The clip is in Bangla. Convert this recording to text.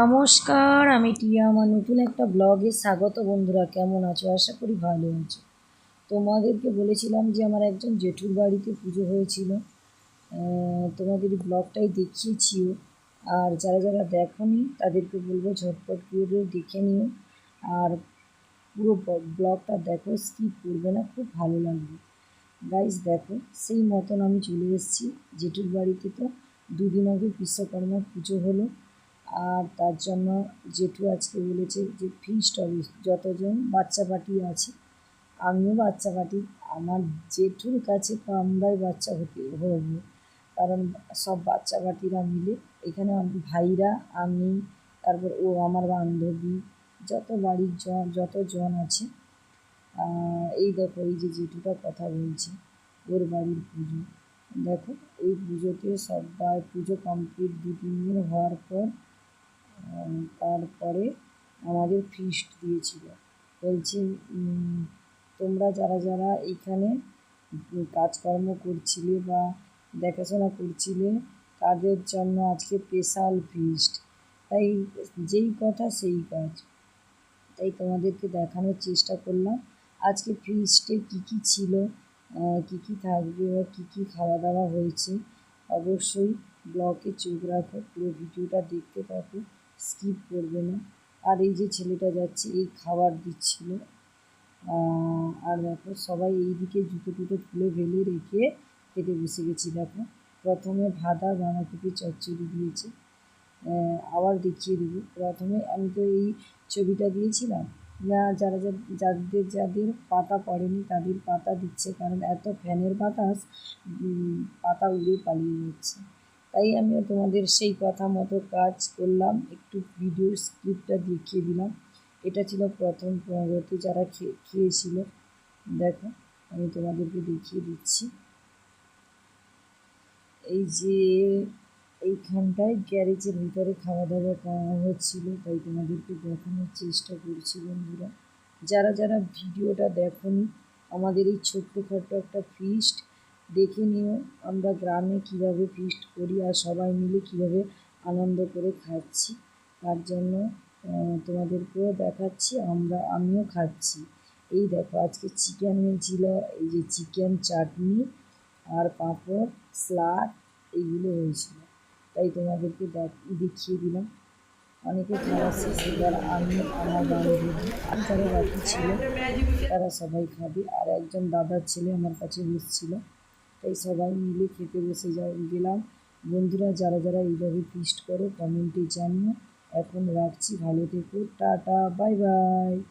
নমস্কার, আমি টিয়া আমার নতুন একটা ব্লগে স্বাগত বন্ধুরা। কেমন আছো? আশা করি ভালো আছো। তোমাদেরকে বলেছিলাম যে আমার একজন জেঠুর বাড়িতে পুজো হয়েছিল। তোমাদের ব্লগটাই দেখিয়েছিও। আর যারা যারা দেখোনি, তাদেরকে বলব ঝটপট করে দেখে নিও। আর পুরো ব্লগটা দেখো, স্কিপ করবে না, খুব ভালো লাগবে। গাইস, দেখো, সেই মতন আমি চলে এসেছি জেঠুর বাড়িতে। তো দুদিন আগে বিশ্বকর্মা পুজো হলো। আর তার জন্য জেঠু আজকে বলেছে যে ফিস্ট হবে যতজন বাচ্চা পাটি আছে, আমিও বাচ্চা পাটি। আমার জেঠুর কাছে আমরাই বাচ্চা হতে, হব। কারণ সব বাচ্চা পাটিরা মিলে এখানে ভাইরা, আমি, তারপর ও আমার বান্ধবী, যত বাড়ির জন যত জন আছে এই দেখো, এই যে জেঠুটা কথা বলছে, ওর বাড়ির পুজো। দেখো, এই পুজোতে সবাই পুজো কমপ্লিট দু তিন দিন হওয়ার পর তারপরে আমাদের ফিস্ট দিয়েছিল। বলছি তোমরা যারা যারা এখানে কাজকর্ম করছিলে বা দেখাশোনা করছিলে, তাদের জন্য আজকে স্পেশাল ফিস্ট তাই যেই কথা সেই কাজ। তাই তোমাদেরকে দেখানোর চেষ্টা করলাম। আজকে ফিস্টে কী কী ছিল কী কী থাকবে বা কী কী খাওয়া দাওয়া হয়েছে, অবশ্যই ব্লগে চোখ রাখো, পুরো ভিডিওটা দেখতে থাকো। স্কিপ করবে না। আর এই যে ছেলেটা যাচ্ছে, এই খাবার দিচ্ছিল। আর দেখো, সবাই এইদিকে জুতো টুতো খুলে ফেলে রেখে খেতে বসে গেছি। দেখো, প্রথমে ভাদা বাঁধাকপি চচ্চড়ি দিয়েছে। আবার দেখিয়ে দেবো। প্রথমে আমি তো এই ছবিটা দিয়েছিলাম। না, যারা যাদের যাদের পাতা পড়েনি তাদের পাতা দিচ্ছে, কারণ এত ফ্যানের বাতাস পাতা উড়ে পালিয়ে যাচ্ছে। তাই আমিও তোমাদের সেই কথা মতো কাজ করলাম। একটু ভিডিও স্ক্রিপ্টটা দেখিয়ে দিলাম। এটা ছিল প্রথম পনেরোতে যারা খেয়ে খেয়েছিল। দেখো, আমি তোমাদেরকে দেখিয়ে দিচ্ছি। এই যে এইখানটায় গ্যারেজের ভিতরে খাওয়া দাওয়া করা হচ্ছিল, তাই তোমাদেরকে দেখানোর চেষ্টা করছি বন্ধুরা। যারা যারা ভিডিওটা দেখোনি, আমাদের এই ছোট্টখাট্ট একটা ফিস্ট দেখে নিও আমরা গ্রামে কীভাবে ফিস্ট করি আর সবাই মিলে কীভাবে আনন্দ করে খাচ্ছি। তার জন্য তোমাদেরকেও দেখাচ্ছি, আমরা, আমিও খাচ্ছি। এই দেখো, আজকে চিকেন ছিল এই যে চিকেন চাটনি আর পাঁপড় স্যালাড এইগুলো হয়েছিল। তাই তোমাদেরকে দেখ- দেখিয়ে দিলাম। অনেকে খাওয়া এবার আমি, আমার বান্ধবী আর যারা বাকি ছিল, তারা সবাই খাবে। আর একজন দাদার ছেলে আমার কাছে বসছিল তাই সবাই মিলে খেতে বসে যা, গেলাম। বন্ধুরা যারা যারা এইভাবে ফিস্ট করো কমেন্টে জানিও। এখন রাখছি, ভালো থেকো, টাটা বাই বাই